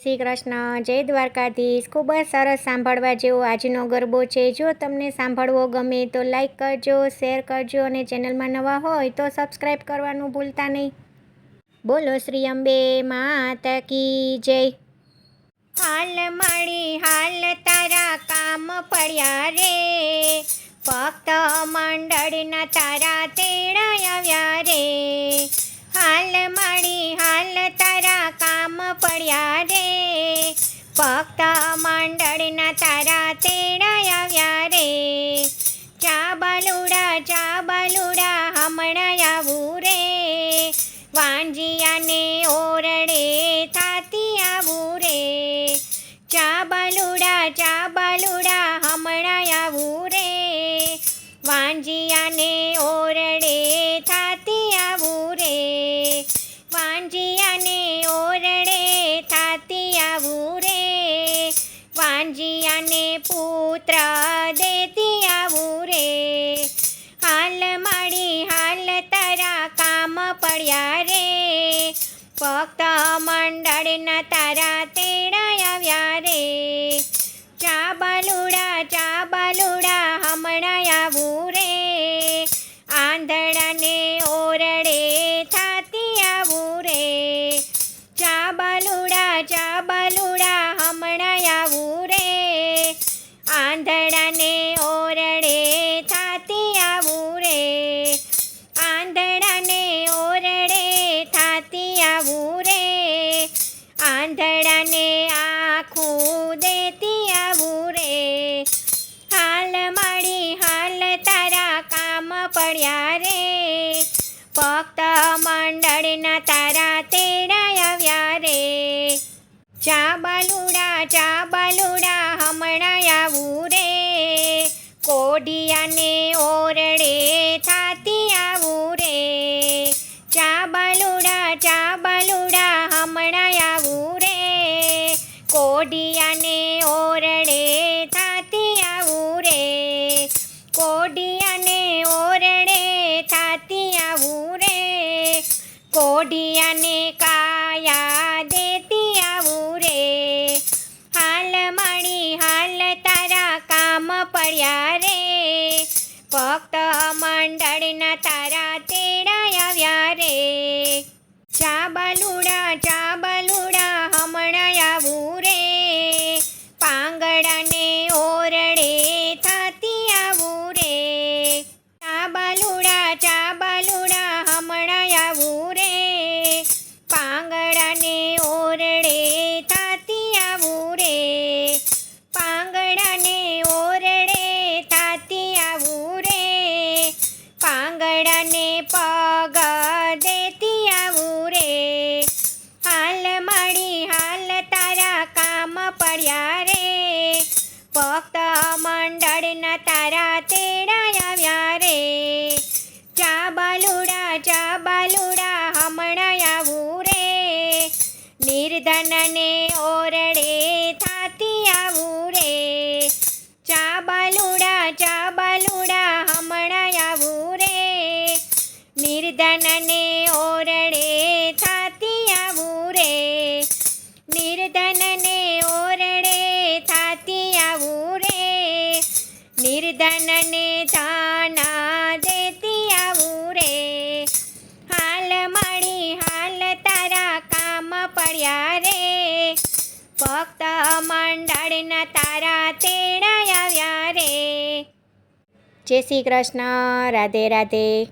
શ્રી કૃષ્ણ, જય દ્વારકાધીશ. ખૂબ જ સરસ સાંભળવા જેવો આજનો ગરબો છે. જો તમને સાંભળવો ગમે તો લાઈક કરજો, શેર કરજો અને ચેનલમાં નવા હોય તો સબસ્ક્રાઈબ કરવાનું ભૂલતા નહીં. બોલો શ્રી અંબે માતા કી જય. હાલ મળી હાલ તારા કામ પડ્યા રે. ફક્ત મંડળના તારા તેડાય આવ્યા રે. હાલ મળી હાલ તારા કામ પડ્યા રે. ભક્ત મંડળના તારા તેડાય આવ્યા રે. ચા બલુડા ચા બલુડા, હમણાં આવું રે. વાંજિયાને ઓરડે થાતી આવું રે. ચા બલુડા ચા બલુડા, હમણાં આવું વાંજિયાને પુત્ર દેતી આવું રે હાલ માડી હાલ તારા કામ પડ્યા રે. ફક્ત મંડળના તારા તેડા આવ્યા રે. ચા બાલુડા ચા બાલુડા હમણાં આવું આંધળાને ઓરડે થાતી આવું રે આંધળાને ઓરડે થાતી આવું રે આંધળાને આખું દેતી આવું રે હાલ માડી હાલ તારા કામ પડ્યા રે. ભક્ત મંડળના તારા તેડા આવ્યા રે. ચા બાલુડા ચા બાલુડા કોડિયાને ઓરડે થાતી આવું રે. ચા બાલુડા ચા બાલુડા હમણાં આવું રે. કોઢિયાને ઓરડે થાતી આવું રે. કોઢિયાને ઓરડે થાતી આવું રે. કોઢિયાને કાયા દેતી મંડળના પાંગડાને પગ દેતી આવું રે. હાલ મળી હાલ તારા કામ પડ્યા રે. ભક્ત મંડળના તારા તેડા આવ્યા રે. નિર્ધનને ઓરડે થાતી આવું રે નિર્ધનને ઓરડે થાતી આવું રે નિર્ધનને તાના દેતી આવું રે હાલ માળી હાલ તારા કામ પડ્યા રે. ફક્ત મંડળના તારા તેડા આવ્યા રે. જય શ્રી કૃષ્ણ. રાધે રાધે.